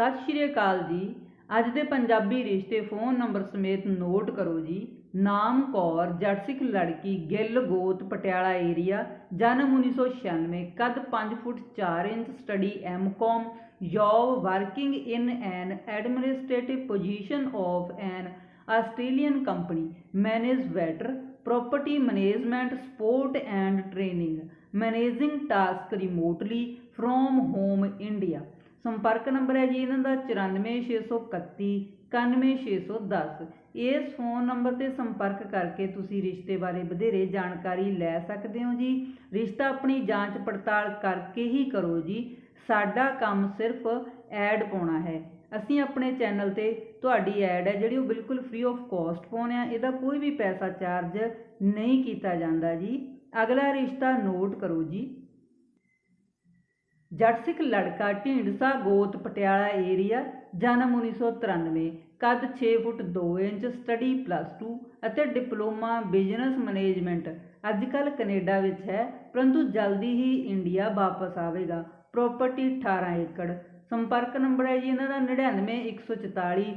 ਸਤਿ ਸ਼੍ਰੀ ਅਕਾਲ ਜੀ। ਅੱਜ ਦੇ ਪੰਜਾਬੀ ਰਿਸ਼ਤੇ ਫੋਨ ਨੰਬਰ ਸਮੇਤ ਨੋਟ ਕਰੋ ਜੀ। ਨਾਮ ਕੌਰ ਜਰਸਿਕ ਲੜਕੀ, ਗਿੱਲ ਗੋਤ, ਪਟਿਆਲਾ ਏਰੀਆ, ਜਨਮ 1996 ਕੱਦ 5 foot 4 inch, study M Com job working in an administrative position of an Australian company, manage water property management support and training managing task remotely from home india ਸੰਪਰਕ number ਹੈ ਜੀ ਇਹਨਾਂ ਦਾ 94631 91610 ਇਸ ਫੋਨ ਨੰਬਰ ਤੇ ਸੰਪਰਕ ਕਰਕੇ ਤੁਸੀਂ ਰਿਸ਼ਤੇ ਬਾਰੇ ਵਧੇਰੇ ਜਾਣਕਾਰੀ ਲੈ ਸਕਦੇ ਹੋ ਜੀ। ਰਿਸ਼ਤਾ ਆਪਣੀ ਜਾਂਚ ਪੜਤਾਲ ਕਰਕੇ ਹੀ ਕਰੋ ਜੀ। ਸਾਡਾ ਕੰਮ ਸਿਰਫ ਐਡ ਪਾਉਣਾ ਹੈ। ਅਸੀਂ ਆਪਣੇ ਚੈਨਲ ਤੇ ਤੁਹਾਡੀ ਐਡ ਹੈ ਜਿਹੜੀ ਉਹ ਬਿਲਕੁਲ ਫ੍ਰੀ ਆਫ ਕਾਸਟ ਪਾਉਣੇ ਆ ਇਹਦਾ ਕੋਈ ਵੀ ਪੈਸਾ ਚਾਰਜ ਨਹੀਂ ਕੀਤਾ ਜਾਂਦਾ ਜੀ। ਅਗਲਾ ਰਿਸ਼ਤਾ ਨੋਟ ਕਰੋ ਜੀ। ਜੱਟ ਲੜਕਾ ਢੀਂਡਸਾ ਗੋਤ ਪਟਿਆਲਾ ਏਰੀਆ ਜਨਮ 1993 ਕੱਦ 6 ਫੁੱਟ 2 ਇੰਚ ਸਟੱਡੀ ਪਲੱਸ 2 ਅਤੇ ਡਿਪਲੋਮਾ ਬਿਜ਼ਨਸ ਮੈਨੇਜਮੈਂਟ ਅੱਜ ਕੱਲ ਕੈਨੇਡਾ ਵਿੱਚ ਹੈ, ਪਰੰਤੂ ਜਲਦੀ ਹੀ ਇੰਡੀਆ ਵਾਪਸ ਆਵੇਗਾ। ਪ੍ਰਾਪਰਟੀ 18 ਏਕੜ। ਸੰਪਰਕ ਨੰਬਰ ਹੈ ਜੀ ਇਹਨਾਂ ਦਾ 99144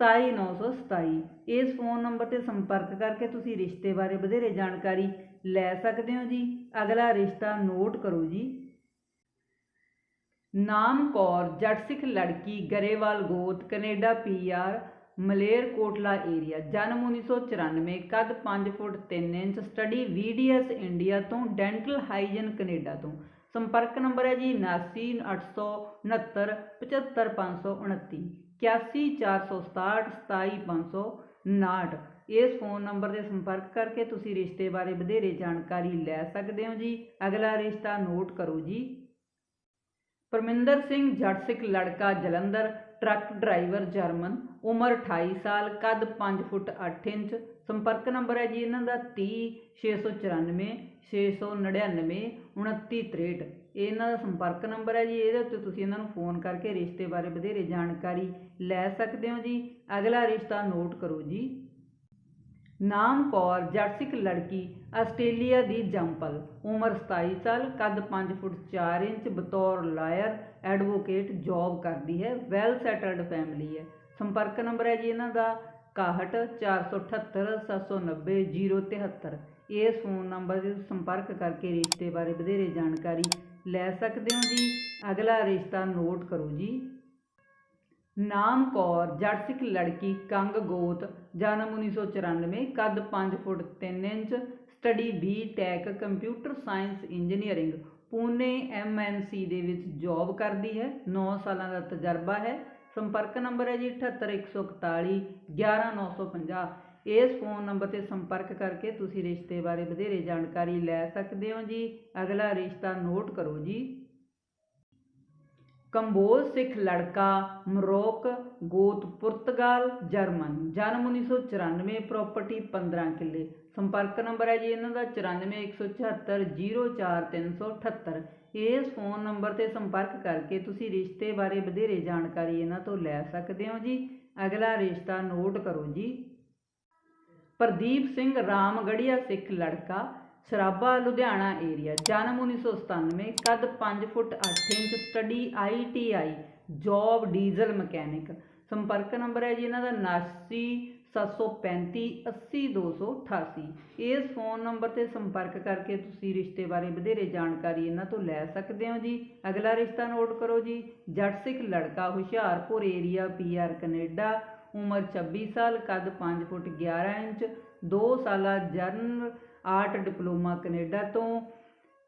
27927 ਇਸ ਫੋਨ ਨੰਬਰ ਤੇ ਸੰਪਰਕ ਕਰਕੇ ਤੁਸੀਂ ਰਿਸ਼ਤੇ ਬਾਰੇ ਵਧੇਰੇ ਜਾਣਕਾਰੀ ਲੈ ਸਕਦੇ ਹੋ ਜੀ। ਅਗਲਾ ਰਿਸ਼ਤਾ ਨੋਟ ਕਰੋ ਜੀ। ਨਾਮ ਕੌਰ, ਜੱਟ ਸਿੱਖ ਲੜਕੀ, ਗਰੇਵਾਲ ਗੋਤ, Canada P R Maler Kotla area, ਜਨਮ 1994 ਕੱਦ 5 ਫੁੱਟ 3 inch, study V D S India ਤੋਂ, ਡੈਂਟਲ ਹਾਈਜਨ ਕੈਨੇਡਾ ਤੋਂ। ਸੰਪਰਕ ਨੰਬਰ ਹੈ ਜੀ 798969 75529 81467 27559 ਇਸ ਫੋਨ ਨੰਬਰ ਤੇ ਸੰਪਰਕ ਕਰਕੇ ਤੁਸੀਂ ਰਿਸ਼ਤੇ ਬਾਰੇ ਵਧੇਰੇ ਜਾਣਕਾਰੀ ਲੈ ਸਕਦੇ ਹੋ ਜੀ। ਅਗਲਾ ਰਿਸ਼ਤਾ ਨੋਟ ਕਰੋ ਜੀ। ਪਰਮਿੰਦਰ ਸਿੰਘ ਜੱਟ ਲੜਕਾ ਜਲੰਧਰ, ਟਰੱਕ ਡਰਾਈਵਰ ਜਰਮਨ, ਉਮਰ 28 ਸਾਲ, ਕੱਦ 5 ਫੁੱਟ 8 ਇੰਚ, ਸੰਪਰਕ ਨੰਬਰ ਹੈ ਜੀ ਇਹਨਾਂ ਦਾ 30 694 699 2963 ਇਹਨਾਂ ਦਾ ਸੰਪਰਕ ਨੰਬਰ ਹੈ ਜੀ, ਇਹਦੇ ਉੱਤੇ ਤੁਸੀਂ ਇਹਨਾਂ ਨੂੰ ਫੋਨ ਕਰਕੇ ਰਿਸ਼ਤੇ ਬਾਰੇ ਵਧੇਰੇ ਜਾਣਕਾਰੀ ਲੈ ਸਕਦੇ ਹੋ ਜੀ। ਅਗਲਾ ਰਿਸ਼ਤਾ ਨੋਟ ਕਰੋ ਜੀ। ਨਾਮ ਕੌਰ, ਜੱਟ ਲੜਕੀ, ਆਸਟ੍ਰੇਲੀਆ ਦੀ ਜੰਪਲ। ਉਮਰ 27 ਸਾਲ, ਕੱਦ 5 ਫੁੱਟ 4 ਇੰਚ, ਬਤੌਰ ਲਾਇਰ, ਐਡਵੋਕੇਟ, ਜੌਬ ਕਰਦੀ ਹੈ, ਵੈਲ ਸੈਟਲਡ ਫੈਮਿਲੀ ਹੈ। ਸੰਪਰਕ ਨੰਬਰ ਹੈ ਜੀ ਇਹਨਾਂ ਦਾ 61 478 790 073 ਇਸ ਫੋਨ ਨੰਬਰ ਤੇ ਸੰਪਰਕ ਕਰਕੇ ਰਿਸ਼ਤੇ ਬਾਰੇ ਵਧੇਰੇ ਜਾਣਕਾਰੀ ਲੈ ਸਕਦੇ ਹੋ ਜੀ। ਅਗਲਾ ਰਿਸ਼ਤਾ ਨੋਟ ਕਰੋ ਜੀ। ਨਾਮ ਕੌਰ ਜੜ ਸਿੱਖ ਲੜਕੀ, ਕੰਗ ਗੋਤ, ਜਨਮ 1994 ਕੱਦ 5 foot 3 inch, study B tech computer science engineering, Pune M N C ਦੇ ਵਿੱਚ ਜੌਬ ਕਰਦੀ ਹੈ 9 ਸਾਲਾਂ ਦਾ ਤਜਰਬਾ ਹੈ, ਸੰਪਰਕ ਨੰਬਰ ਹੈ ਜੀ 78141 11950 ਇਸ ਫੋਨ ਨੰਬਰ ਤੇ ਸੰਪਰਕ ਕਰਕੇ ਤੁਸੀਂ ਰਿਸ਼ਤੇ ਬਾਰੇ ਵਧੇਰੇ ਜਾਣਕਾਰੀ ਲੈ ਸਕਦੇ ਹੋ ਜੀ। ਅਗਲਾ ਰਿਸ਼ਤਾ ਨੋਟ ਕਰੋ ਜੀ। ਕੰਬੋਜ ਸਿੱਖ ਲੜਕਾ ਮਰੋਕ ਗੋਤ ਪੁਰਤਗਾਲ ਜਰਮਨ। ਜਨਮ 1994 ਪ੍ਰਾਪਰਟੀ 15 ਕਿੱਲੇ। ਸੰਪਰਕ ਨੰਬਰ ਹੈ ਜੀ ਇਹਨਾਂ ਦਾ 9417404378 ਇਸ ਫੋਨ ਨੰਬਰ ਤੇ ਸੰਪਰਕ ਕਰਕੇ ਤੁਸੀਂ ਰਿਸ਼ਤੇ ਬਾਰੇ ਵਧੇਰੇ ਜਾਣਕਾਰੀ ਇਹਨਾਂ ਤੋਂ ਲੈ ਸਕਦੇ ਹੋ ਜੀ। ਅਗਲਾ ਰਿਸ਼ਤਾ ਨੋਟ ਕਰੋ ਜੀ। ਪ੍ਰਦੀਪ ਸਿੰਘ ਰਾਮਗੜੀਆ ਸਿੱਖ ਲੜਕਾ ਸਰਾਬਾ ਲੁਧਿਆਣਾ ਏਰੀਆ, ਜਨਮ 1997 ਕੱਦ 5 foot 8 inch study ITI job diesel mechanic. ਸੰਪਰਕ ਨੰਬਰ ਹੈ ਜੀ ਇਹਨਾਂ ਦਾ 79 735 ਇਸ ਫੋਨ ਨੰਬਰ ਤੇ ਸੰਪਰਕ ਕਰਕੇ ਤੁਸੀਂ ਰਿਸ਼ਤੇ ਬਾਰੇ ਵਧੇਰੇ ਜਾਣਕਾਰੀ ਇਹਨਾਂ ਤੋਂ ਲੈ ਸਕਦੇ ਹੋ ਜੀ। ਅਗਲਾ ਰਿਸ਼ਤਾ ਨੋਟ ਕਰੋ ਜੀ। ਜੱਟ ਸਿੱਖ ਲੜਕਾ ਹੁਸ਼ਿਆਰਪੁਰ ਏਰੀਆ ਪੀਆਰ ਕੈਨੇਡਾ। ਉਮਰ 26 ਸਾਲ, ਕੱਦ 5 ਫੁੱਟ 11 ਇੰਚ 2 ਸਾਲਾ ਜਨਰਲ ਆਰਟ ਡਿਪਲੋਮਾ ਕੈਨੇਡਾ ਤੋਂ,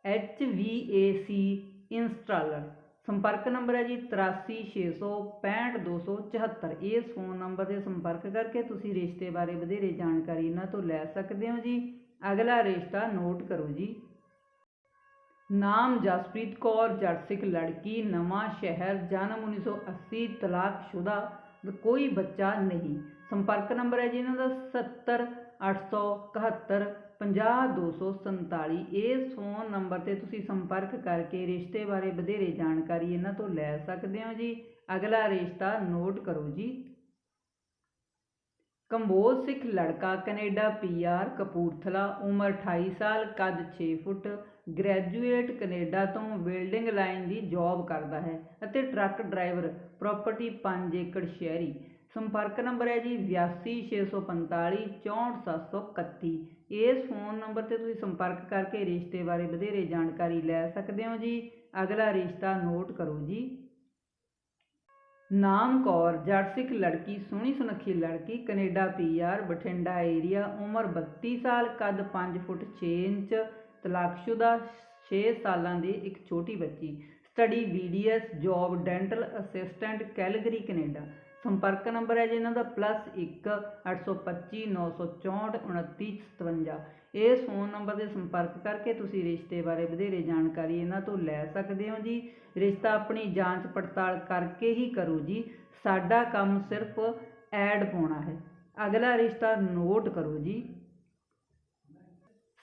H V A C installer. ਸੰਪਰਕ ਨੰਬਰ ਹੈ ਜੀ 8360652274 ਇਸ ਫੋਨ ਨੰਬਰ ਤੇ ਸੰਪਰਕ ਕਰਕੇ ਤੁਸੀਂ ਰਿਸ਼ਤੇ ਬਾਰੇ ਵਧੇਰੇ ਜਾਣਕਾਰੀ ਇਹਨਾਂ ਤੋਂ ਲੈ ਸਕਦੇ ਹੋ ਜੀ। ਅਗਲਾ ਰਿਸ਼ਤਾ ਨੋਟ ਕਰੋ ਜੀ। ਨਾਮ ਜਸਪ੍ਰੀਤ ਕੌਰ ਜਰਸਿਕ ਲੜਕੀ, ਨਵਾਂ ਸ਼ਹਿਰ, ਜਨਮ 1980 ਤਲਾਕਸ਼ੁਦਾ ਕੋਈ ਬੱਚਾ ਨਹੀਂ। ਸੰਪਰਕ ਨੰਬਰ ਹੈ ਜੀ ਇਹਨਾਂ ਦਾ 70 871 50247 ਇਸ ਫੋਨ ਨੰਬਰ ਤੇ ਤੁਸੀਂ ਸੰਪਰਕ ਕਰਕੇ ਰਿਸ਼ਤੇ ਬਾਰੇ ਵਧੇਰੇ ਜਾਣਕਾਰੀ ਇਹਨਾਂ ਤੋਂ ਲੈ ਸਕਦੇ ਹੋ ਜੀ। ਅਗਲਾ ਰਿਸ਼ਤਾ ਨੋਟ ਕਰੋ ਜੀ। ਕੰਬੋਜ ਸਿੱਖ ਲੜਕਾ ਕੈਨੇਡਾ ਪੀਆਰ ਕਪੂਰਥਲਾ, ਉਮਰ 28 ਸਾਲ, ਕੱਦ 6 ਫੁੱਟ, ਗ੍ਰੈਜੂਏਟ ਕੈਨੇਡਾ ਤੋਂ ਵੈਲਡਿੰਗ ਲਾਈਨ ਦੀ ਜੌਬ ਕਰਦਾ ਹੈ ਅਤੇ ਟਰੱਕ ਡਰਾਈਵਰ, ਪ੍ਰਾਪਰਟੀ 5 ਏਕੜ ਸ਼ਹਿਰੀ। ਸੰਪਰਕ ਨੰਬਰ ਹੈ ਜੀ 826545 64731 ਇਸ ਫੋਨ ਨੰਬਰ ਤੇ ਤੁਸੀਂ ਸੰਪਰਕ ਕਰਕੇ ਰਿਸ਼ਤੇ ਬਾਰੇ ਵਧੇਰੇ ਜਾਣਕਾਰੀ ਲੈ ਸਕਦੇ ਹੋ ਜੀ। ਅਗਲਾ ਰਿਸ਼ਤਾ ਨੋਟ ਕਰੋ ਜੀ। ਨਾਮ ਕੌਰ ਜੱਟ ਲੜਕੀ ਸੋਹਣੀ ਸੁਨੱਖੀ ਲੜਕੀ, ਕੈਨੇਡਾ ਪੀਆਰ, ਬਠਿੰਡਾ ਏਰੀਆ, ਉਮਰ 32 ਸਾਲ, ਕੱਦ 5 ਫੁੱਟ 6 ਇੰਚ, ਤਲਾਕਸ਼ੁਦਾ 6 ਸਾਲਾਂ ਦੀ ਇੱਕ ਛੋਟੀ ਬੱਚੀ। Study BDS, job dental assistant, Calgary, Canada. ਸੰਪਰਕ ਨੰਬਰ ਹੈ ਜੀ ਇਹਨਾਂ ਦਾ +1 825 964 2957 ਇਸ ਫੋਨ ਨੰਬਰ ਤੇ ਸੰਪਰਕ ਕਰਕੇ ਤੁਸੀਂ ਰਿਸ਼ਤੇ ਬਾਰੇ ਵਧੇਰੇ ਜਾਣਕਾਰੀ ਇਹਨਾਂ ਤੋਂ ਲੈ ਸਕਦੇ ਹੋ ਜੀ। ਰਿਸ਼ਤਾ ਆਪਣੀ ਜਾਂਚ ਪੜਤਾਲ ਕਰਕੇ ਹੀ ਕਰੋ ਜੀ। ਸਾਡਾ ਕੰਮ ਸਿਰਫ ਐਡ ਪਾਉਣਾ ਹੈ। ਅਗਲਾ ਰਿਸ਼ਤਾ ਨੋਟ ਕਰੋ ਜੀ।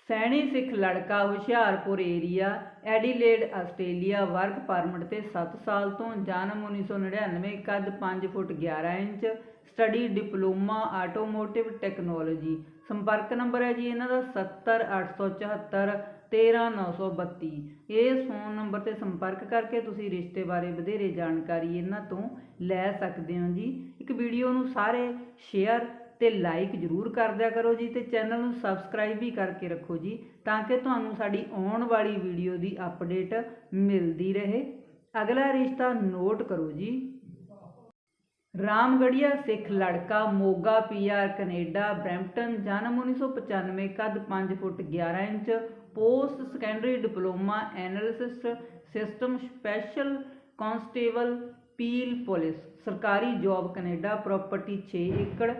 ਸੈਣੀ ਸਿੱਖ ਲੜਕਾ Hoshiarpur area, Adelaide Australia work permit ਤੇ 7 ਸਾਲ ਤੋਂ ਜਨਮ 1999 ਕੱਦ 5 foot 11 inch, study diploma automotive technology. ਸੰਪਰਕ ਨੰਬਰ ਹੈ ਜੀ ਇਹਨਾਂ ਦਾ 70874 13932 ਇਸ ਫੋਨ ਨੰਬਰ ਤੇ ਸੰਪਰਕ ਕਰਕੇ ਤੁਸੀਂ ਰਿਸ਼ਤੇ ਬਾਰੇ ਵਧੇਰੇ ਜਾਣਕਾਰੀ ਇਹਨਾਂ ਤੋਂ ਲੈ ਸਕਦੇ ਹੋ ਜੀ। ਇੱਕ ਵੀਡੀਓ ਨੂੰ ਸਾਰੇ ਸ਼ੇਅਰ ਤੇ ਲਾਈਕ ਜ਼ਰੂਰ ਕਰ ਦਿਆ ਕਰੋ ਜੀ ਤੇ ਚੈਨਲ ਨੂੰ ਸਬਸਕ੍ਰਾਈਬ ਵੀ ਕਰਕੇ ਰੱਖੋ ਜੀ ਤਾਂ ਕਿ ਤੁਹਾਨੂੰ ਸਾਡੀ ਆਉਣ ਵਾਲੀ ਵੀਡੀਓ ਦੀ ਅਪਡੇਟ ਮਿਲਦੀ ਰਹੇ। ਅਗਲਾ ਰਿਸ਼ਤਾ ਨੋਟ ਕਰੋ ਜੀ। ਰਾਮਗੜੀਆ ਸਿੱਖ ਲੜਕਾ ਮੋਗਾ ਪੀਆਰ ਕੈਨੇਡਾ ਬ੍ਰੈਂਪਟਨ ਜਨਮ 1995 ਕੱਦ 5 foot 11 inch post secondary diploma analysis system special constable Peel police ਸਰਕਾਰੀ job Canada property 6 acre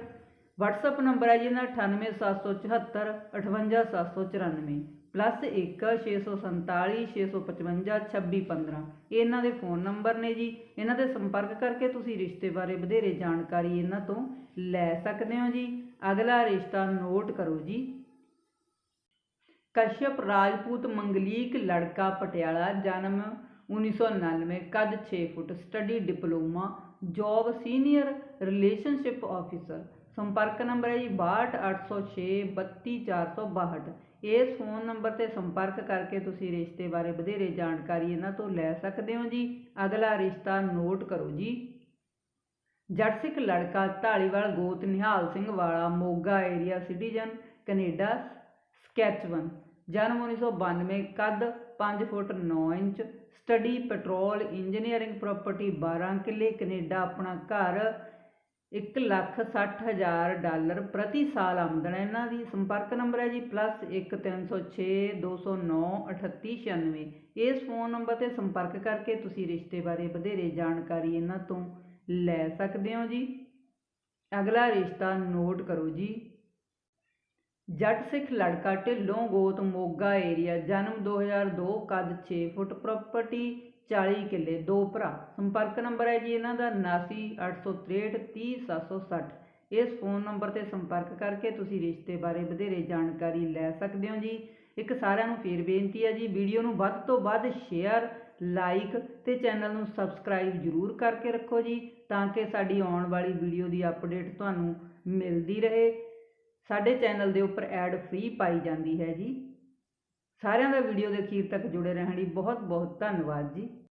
WhatsApp number ਹੈ ਜੀ ਇਹਨਾਂ 98774 58794 ਪਲੱਸ 1 647 655 2615 ਇਹ ਇਹਨਾਂ ਦੇ ਫੋਨ ਨੰਬਰ ਨੇ ਜੀ। ਇਹਨਾਂ ਦੇ ਸੰਪਰਕ ਕਰਕੇ ਤੁਸੀਂ ਰਿਸ਼ਤੇ ਬਾਰੇ ਵਧੇਰੇ ਜਾਣਕਾਰੀ ਇਹਨਾਂ ਤੋਂ ਲੈ ਸਕਦੇ ਹੋ ਜੀ। ਅਗਲਾ ਰਿਸ਼ਤਾ ਨੋਟ ਕਰੋ ਜੀ। ਕਸ਼ਯਪ ਰਾਜਪੂਤ ਮੰਗਲੀਕ ਲੜਕਾ ਪਟਿਆਲਾ, ਜਨਮ 1999 ਕੱਦ 6 foot study diploma job senior relationship officer ਸੰਪਰਕ ਨੰਬਰ ਹੈ ਜੀ 62806 32462 ਇਸ ਫੋਨ ਨੰਬਰ ਤੇ ਸੰਪਰਕ ਕਰਕੇ ਤੁਸੀਂ ਰਿਸ਼ਤੇ ਬਾਰੇ ਵਧੇਰੇ ਜਾਣਕਾਰੀ ਇਹਨਾਂ ਤੋਂ ਲੈ ਸਕਦੇ ਹੋ ਜੀ। ਅਗਲਾ ਰਿਸ਼ਤਾ ਨੋਟ ਕਰੋ ਜੀ। ਜੱਟ ਸਿੱਖ ਲੜਕਾ ਢਾਲੀਵਾਲ ਗੋਤ Nihal Singh Wala, Moga area citizen Canada Saskatchewan. ਜਨਮ 1992 ਕੱਦ 5 foot 9 inch, study petrol engineering property 12 ਕਿੱਲੇ, ਕੈਨੇਡਾ ਆਪਣਾ ਘਰ ਇੱਕ ਲੱਖ ਸੱਠ ਹਜ਼ਾਰ ਡਾਲਰ ਪ੍ਰਤੀ ਸਾਲ ਆਮਦਨ ਹੈ। ਇਹਨਾਂ ਦੀ ਸੰਪਰਕ ਨੰਬਰ ਹੈ ਜੀ, ਪਲੱਸ ਇੱਕ ਤਿੰਨ ਸੌ ਛੇ, ਦੋ ਸੌ ਨੌ, ਅਠੱਤੀ ਛਿਆਨਵੇਂ। ਇਸ ਫੋਨ ਨੰਬਰ ਤੇ ਸੰਪਰਕ ਕਰਕੇ ਤੁਸੀਂ ਰਿਸ਼ਤੇ ਬਾਰੇ ਵਧੇਰੇ ਜਾਣਕਾਰੀ ਇਹਨਾਂ ਤੋਂ ਲੈ ਸਕਦੇ ਹੋ ਜੀ। ਅਗਲਾ ਰਿਸ਼ਤਾ ਨੋਟ ਕਰੋ ਜੀ। ਜੱਟ ਸਿੱਖ ਲੜਕਾ ਢਿੱਲੋਂ ਗੋਤ ਮੋਗਾ ਏਰੀਆ, ਜਨਮ 2002 ਕੱਦ 6 ਫੁੱਟ ਪ੍ਰਾਪਰਟੀ 40 ਕਿੱਲੇ, ਦੋ ਭਰਾ। ਸੰਪਰਕ ਨੰਬਰ ਹੈ ਜੀ ਇਹਨਾਂ ਦਾ 7986630760 ਇਸ ਫੋਨ ਨੰਬਰ ਤੇ ਸੰਪਰਕ ਕਰਕੇ ਤੁਸੀਂ ਰਿਸ਼ਤੇ ਬਾਰੇ ਵਧੇਰੇ ਜਾਣਕਾਰੀ ਲੈ ਸਕਦੇ ਹੋ ਜੀ। ਇੱਕ ਸਾਰਿਆਂ ਨੂੰ ਫੇਰ ਬੇਨਤੀ ਹੈ ਜੀ, ਵੀਡੀਓ ਨੂੰ ਵੱਧ ਤੋਂ ਵੱਧ ਸ਼ੇਅਰ ਲਾਈਕ ਤੇ ਚੈਨਲ ਨੂੰ ਸਬਸਕ੍ਰਾਈਬ ਜ਼ਰੂਰ ਕਰਕੇ ਰੱਖੋ ਜੀ, ਤਾਂ ਕਿ ਸਾਡੀ ਆਉਣ ਵਾਲੀ ਵੀਡੀਓ ਦੀ ਅਪਡੇਟ ਤੁਹਾਨੂੰ ਮਿਲਦੀ ਰਹੇ। ਸਾਡੇ ਚੈਨਲ ਦੇ ਉੱਪਰ ਐਡ ਫ੍ਰੀ ਪਾਈ ਜਾਂਦੀ ਹੈ ਜੀ। ਸਾਰਿਆਂ ਦਾ ਵੀਡੀਓ ਦੇ ਅਖੀਰ ਤੱਕ ਜੁੜੇ ਰਹਿਣ ਲਈ ਬਹੁਤ ਬਹੁਤ ਧੰਨਵਾਦ ਜੀ।